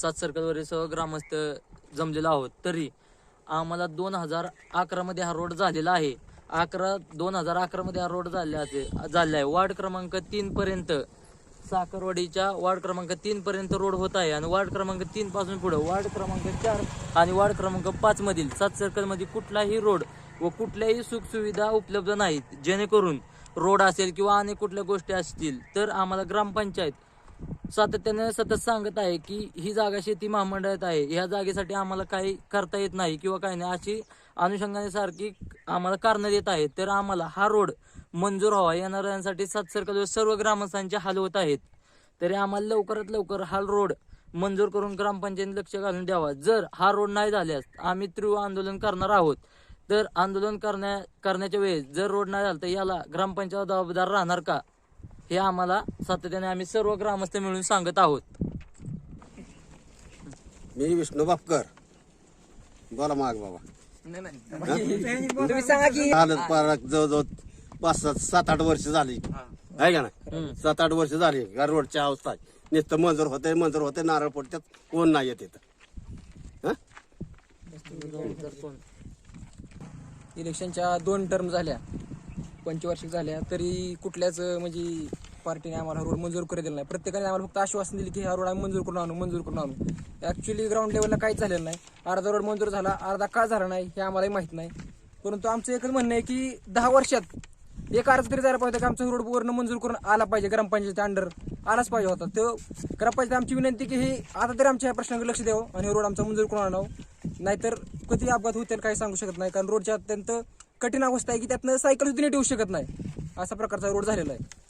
सात सर्कलवरील सर्व ग्रामस्थ जमलेलो आहोत. तरी आम्हाला दोन हजार अकरामध्ये हा रोड झालेला आहे. अकरा दोन हजार अकरामध्ये हा रोड झाला झालेला आहे. वार्ड क्रमांक तीनपर्यंत साखरवाडीच्या वार्ड क्रमांक तीनपर्यंत रोड होत आहे आणि वार्ड क्रमांक तीनपासून पुढं वार्ड क्रमांक चार आणि वार्ड क्रमांक पाचमधील सात सर्कल कुठलाही रोड व कुठल्याही सुखसुविधा उपलब्ध नाहीत. जेणेकरून रोड असेल किंवा अनेक कुठल्या गोष्टी असतील तर आम्हाला ग्रामपंचायत सातत्याने सतत सांगत आहे की ही जागा शेती महामंडळात आहे. ह्या जागेसाठी आम्हाला काही करता येत नाही किंवा काही नाही अशी अनुषंगाने सारखी आम्हाला कारणं देत आहेत. तर आम्हाला हा रोड मंजूर व्हावा. येणाऱ्यांसाठी सात सर्कल सर्व ग्रामस्थांचे हाल होत आहेत. तरी आम्हाला लवकरात लवकर हा रोड मंजूर करून ग्रामपंचायत लक्ष घालून द्यावा. जर हा रोड नाही झाल्यास आम्ही तीव्र आंदोलन करणार आहोत. तर आंदोलन करण्या करण्याच्या वेळेस जर रोड नाही झाला तर याला ग्रामपंचायत जबाबदार राहणार का? हे आम्हाला सातत्याने आम्ही सर्व ग्रामस्थ मिळून सांगत आहोत. मी विष्णू बापकर. बोला माग बाबा. तुम्ही सांगा की आलं पार जवळजवळ पाच सात सात आठ वर्ष झाली. आहे का नाही? सात आठ वर्ष झाली. या रोडची अवस्था आहे. नुसतं मंजूर होते मंजूर होते नारळ पडतात कोण नाही येत इथं. हं? इलेक्शनच्या दोन टर्म झाल्या. पंचवार्षिक झाल्या तरी कुठल्याच म्हणजे पार्टीने आम्हाला रोड मंजूर करू दिला नाही. प्रत्येकाने आम्हाला फक्त आश्वासन दिले की हा रोड आम्ही मंजूर करून आणू मंजूर करून आणू. ऍक्च्युली ग्राउंड लेवलला काहीच झालेलं नाही. अर्धा रोड मंजूर झाला अर्धा का झाला नाही हे आम्हालाही माहीत नाही. परंतु आमचं एकच म्हणणं आहे की दहा वर्षात एक अर्ज तरी जायला पाहिजे की आमचा रोड वरनं मंजूर करून आला पाहिजे ग्रामपंचायत अंडर आलाच पाहिजे होता. तो ग्रामपंचायत आमची विनंती की हे आता तरी आमच्या या प्रश्नाकडे लक्ष द्यावं आणि रोड आमचा मंजूर करून आणावं. नाहीतर कधी अपघात होतील काही सांगू शकत नाही कारण रोडच्या अत्यंत कठीण अवस्था आहे की त्यातनं सायकल सुद्धा नीट येऊ शकत नाही. असा प्रकारचा रोड झालेला आहे.